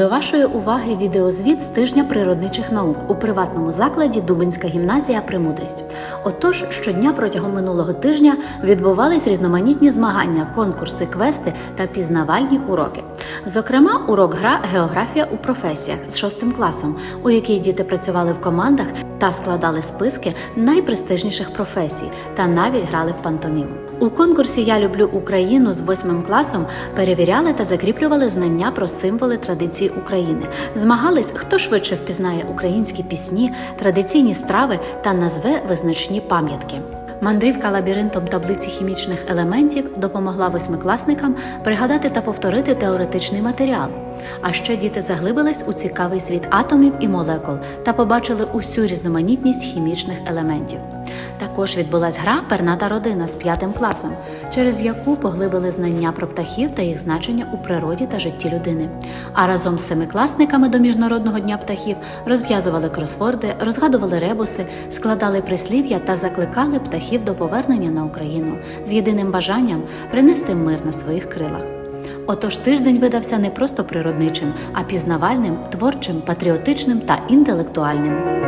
До вашої уваги відеозвіт з тижня природничих наук у приватному закладі Дубинська гімназія Премудрість. Отож, щодня протягом минулого тижня відбувались різноманітні змагання, конкурси, квести та пізнавальні уроки. Зокрема, урок гра Географія у професіях з шостим класом, у якій діти працювали в командах та складали списки найпрестижніших професій та навіть грали в пантоміму. У конкурсі Я люблю Україну з восьмим класом перевіряли та закріплювали знання про символи традиції України. Змагались, хто швидше впізнає українські пісні, традиційні страви та назве визначні пам'ятки. Мандрівка лабіринтом таблиці хімічних елементів допомогла восьмикласникам пригадати та повторити теоретичний матеріал. А ще діти заглибились у цікавий світ атомів і молекул та побачили усю різноманітність хімічних елементів. Також відбулась гра Перната родина з п'ятим класом, через яку поглибили знання про птахів та їх значення у природі та житті людини. А разом з семикласниками до Міжнародного дня птахів розв'язували кросворди, розгадували ребуси, складали прислів'я та закликали птахів до повернення на Україну з єдиним бажанням принести мир на своїх крилах. Отож тиждень видався не просто природничим, а пізнавальним, творчим, патріотичним та інтелектуальним.